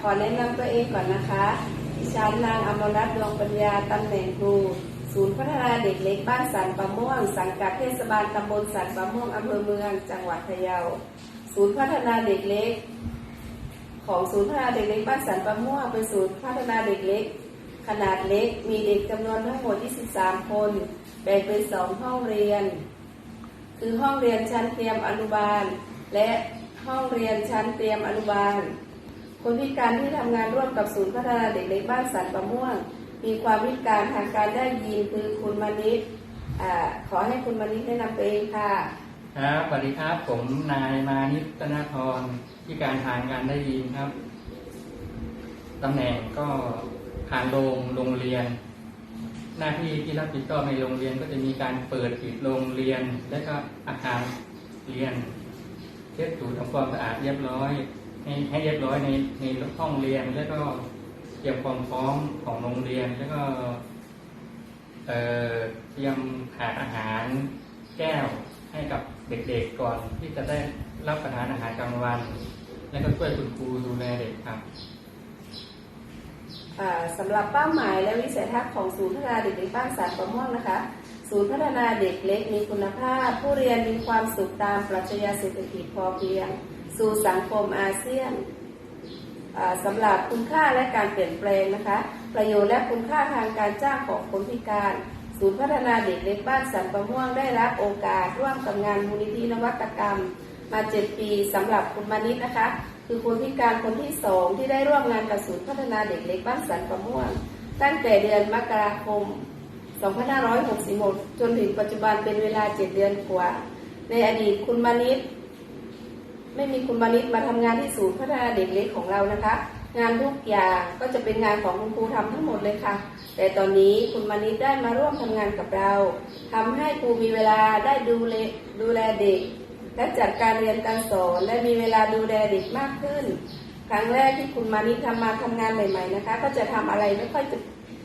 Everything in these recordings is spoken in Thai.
ขอแนะนำตัวเองก่อนนะคะดิฉันนางอมรรัตน์ดวงปัญญาตำแหน่งครู ศูนย์พัฒนาเด็กเล็กบ้านสันปะม่วง สังกัดเทศบาลตำบลสันปะม่วงอำเภอเมือง จังหวัดพะเยา ศูนย์พัฒนาเด็กเล็ก ของศูนย์พัฒนาเด็กเล็กบ้านสันปะม่วงเป็นศูนย์พัฒนาเด็กเล็ก ขนาดเล็กมีเด็กจำนวนทั้งหมด 23 คน แบ่งเป็นสองห้องเรียน คือห้องเรียนชั้นเตรียมอนุบาล และห้องเรียนชั้นเตรียมอนุบาล คนพิการที่ทำงานร่วมกับศูนย์พัฒนาเด็กเล็กบ้านสันประม่วง มีความพิการทางการได้ยินคือคุณมณิษฐ์อ่าขอให้คุณมณิษฐ์แนะนำตัวเองค่ะ ครับสวัสดีครับ ผมนายมานิตนาธรที่การทางการได้ยินครับตำแหน่งก็ทางโรงโรงเรียน หน้าที่ที่รับผิดชอบในโรงเรียนก็จะมีการเปิดปิดโรงเรียน และก็อาคารเรียนเช็ดถูทำความสะอาดเรียบร้อย ให้ให้เรียบร้อยในในห้องเรียนแล้วก็เตรียมความพร้อมของโรงเรียนแล้วก็เตรียมหาอาหารแก้วให้กับเด็กๆก่อนที่จะได้รับประทานอาหารกลางวัน แล้วก็ช่วยคุณครูดูแลเด็กครับสำหรับเป้าหมายและวิสัยทัศน์ของศูนย์พัฒนาเด็กเล็กบ้านสันประม่วงนะคะ ศูนย์พัฒนาเด็กเล็กมีคุณภาพ ผู้เรียนมีความสุขตามปรัชญาเศรษฐกิจพอเพียง สู่สังคมอาเซียนสำหรับคุณค่าและการเปลี่ยนแปลงนะคะ ประโยชน์และคุณค่าทางการจ้างของคนพิการ ศูนย์พัฒนาเด็กเล็กบ้านสันประม่วงได้รับโอกาสร่วมกับงานมูลนิธินวัตกรรม มาเจ็ดปีสำหรับคุณมานิดนะคะ คือคนพิการคนที่สองที่ได้ร่วมงานกับศูนย์พัฒนาเด็กเล็กบ้านสันประม่วง ตั้งแต่เดือนมกราคม 2566 จนถึงปัจจุบันเป็นเวลา 7 เดือนกว่า ในอดีตคุณมานิด ไม่มีคุณมานิดมาทำงานที่ศูนย์พัฒนาเด็กเล็กของเรานะคะ งานทุกอย่างก็จะเป็นงานของคุณครูทำทั้งหมดเลยค่ะ แต่ตอนนี้คุณมานิดได้มาร่วมทำงานกับเราทำให้ครูมีเวลาได้ดูแลดูแลเด็ก และจัดการเรียนการสอนและมีเวลาดูแลเด็กมากขึ้น ครั้งแรกที่คุณมานิดทำมาทำงานใหม่ ๆนะคะ ก็จะทำอะไรไม่ค่อยจะ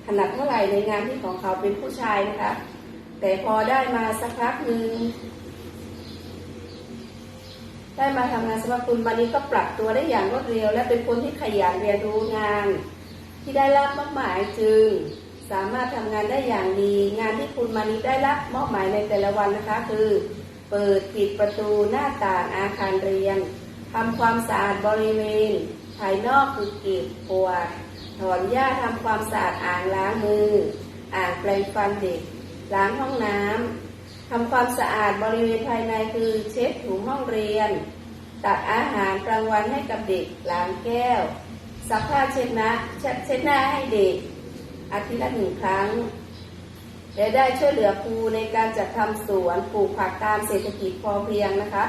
ถนัดเท่าไหร่ในงานที่ของเขาเป็นผู้ชายนะคะ แต่พอได้มาสักพักหนึ่ง ได้มาทำงานสำหรับคุณมานิดก็ปรับตัวได้อย่างรวดเร็ว และเป็นคนที่ขยันเรียนรู้งาน ที่ได้รับมอบหมายจึง สามารถทำงานได้อย่างดี งานที่คุณมานิได้รับมอบหมายในแต่ละวันนะคะ คือ เปิดปิดประตูหน้าต่างอาคารเรียนทำความสะอาดบริเวณ ภายนอกคือเก็บปวดถอนหญ้าทำความสะอาดอ่างล้างมือ อ่างแปรงฟันเด็ก ล้างห้องน้ำ ทำความสะอาดบริเวณภายในคือเช็ดถูห้องเรียน ตักอาหารกลางวันให้กับเด็กล้างแก้วซักผ้าเช็ดหน้าเช็ดเช็ดหน้าให้เด็ก อาทิตย์ละหนึ่งครั้งและได้ช่วยเหลือครูในการจัดทำสวนปลูกผักตามเศรษฐกิจพอเพียงนะคะ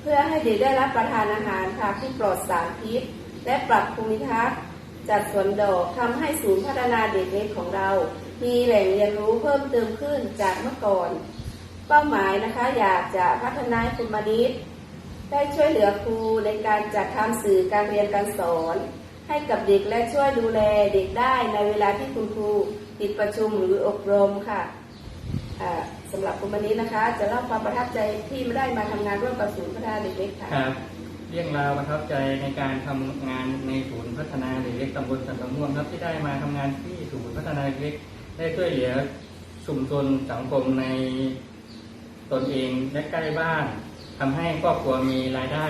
เพื่อให้เด็กได้รับประทานอาหารค่ะที่ปลอดสารพิษ และปรับภูมิทัศน์จัดสวนดอกทำให้ศูนย์พัฒนาเด็กเล็กของเรา มีแหล่งเรียนรู้เพิ่มเติมขึ้นจากเมื่อก่อน เป้าหมายนะคะอยากจะพัฒนาคุณมานิดได้ช่วยเหลือครูในการจัดทำสื่อการเรียนการสอน ให้กับเด็กและช่วยดูแลเด็กได้ในเวลาที่คุณครูติดประชุมหรืออบรมค่ะอ่าสำหรับคุณวันนี้นะคะ จะเล่าความประทับใจที่ไม่ได้มาทำงานร่วมกับศูนย์พัฒนาเด็กเล็กค่ะครับเรื่องราวประทับใจในการทำงานในศูนย์พัฒนาเด็กเล็กตำบลสันตะม่วงครับที่ได้มาทำงานที่ศูนย์พัฒนาเด็กเล็กได้ช่วยเหลือชุมชนสังคมใน ตนเองและใกล้บ้านทำให้ครอบครัวมีรายได้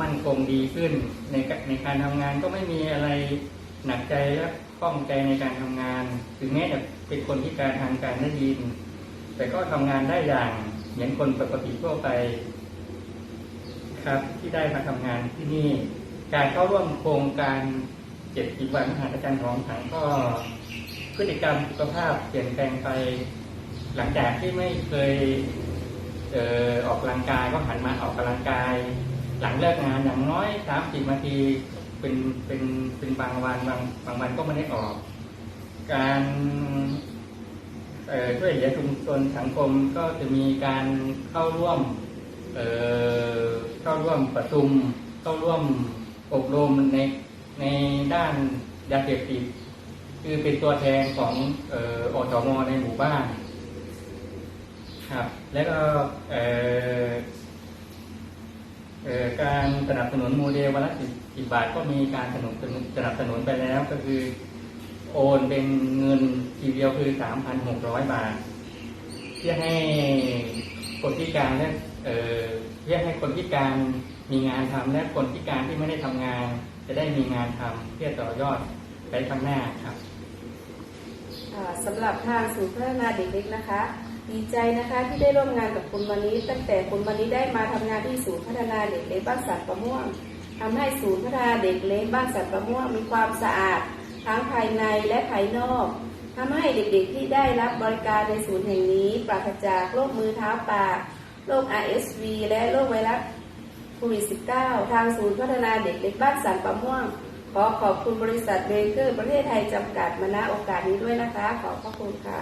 มั่นคงดีขึ้น ในในการทำงานก็ไม่มีอะไรหนักใจและข้องใจในการทำงาน ถึงแม้จะเป็นคนที่การทางการได้ยิน แต่ก็ทำงานได้อย่างเหมือนคนปกติทั่วไป ครับที่ได้มาทำงานที่นี่ การเข้าร่วมโครงการเจ็ดกิจวันมหาประจันของถังก็พฤติกรรมสุขภาพเปลี่ยนแปลงไป หลังจากที่ไม่เคยเออออกกำลังกายก็หันมาออกกำลังกาย หลังเลิกงานอย่างน้อยสามสิบนาทีเป็นเป็นเป็นบางวันบางบางวันก็ไม่ได้ออก การช่วยเหลือชุมชนสังคมก็จะมีการเข้าร่วมเเข้าร่วมประชุม เข้าร่วมอบรมในในด้านยาเสพติดคือเป็นตัวแทนของอออสมในหมู่บ้าน ครับ แล้วก็การสนับสนุนโมเดลวันละสิบบาทก็มีการสนับสนุนสนับสนุนไปแล้วก็คือโอนเป็นเงินทีเดียวคือสามพันหกร้อยบาทเพื่อให้คนพิการและเพื่อให้คนพิการมีงานทำและคนพิการที่ไม่ได้ทำงาน จะได้มีงานทำเพื่อต่อยอดไปข้างหน้าครับสำหรับทางศูนย์พัฒนาเด็กเล็กนะคะ ดีใจนะคะที่ได้ร่วมงานกับคุณวันนี้ ตั้งแต่คุณวันนี้ได้มาทำงานที่ศูนย์พัฒนาเด็กเล็กบ้านสัตว์ประม่วงทำให้ศูนย์พัฒนาเด็กเล็กบ้านสัตว์ประม่วงมีความสะอาด ทั้งภายในและภายนอกทำให้เด็กๆที่ได้รับบริการในศูนย์แห่งนี้ ปราศจากโรคมือเท้าปากโรค RSV และโรคไวรัสโควิด -19 ทางศูนย์พัฒนาเด็กเล็กบ้านสันประม่วง ขอขอบคุณบริษัทเบเกอร์ประเทศไทยจำกัดมาณโอกาสนี้ด้วยนะคะ ขอบพระคุณค่ะ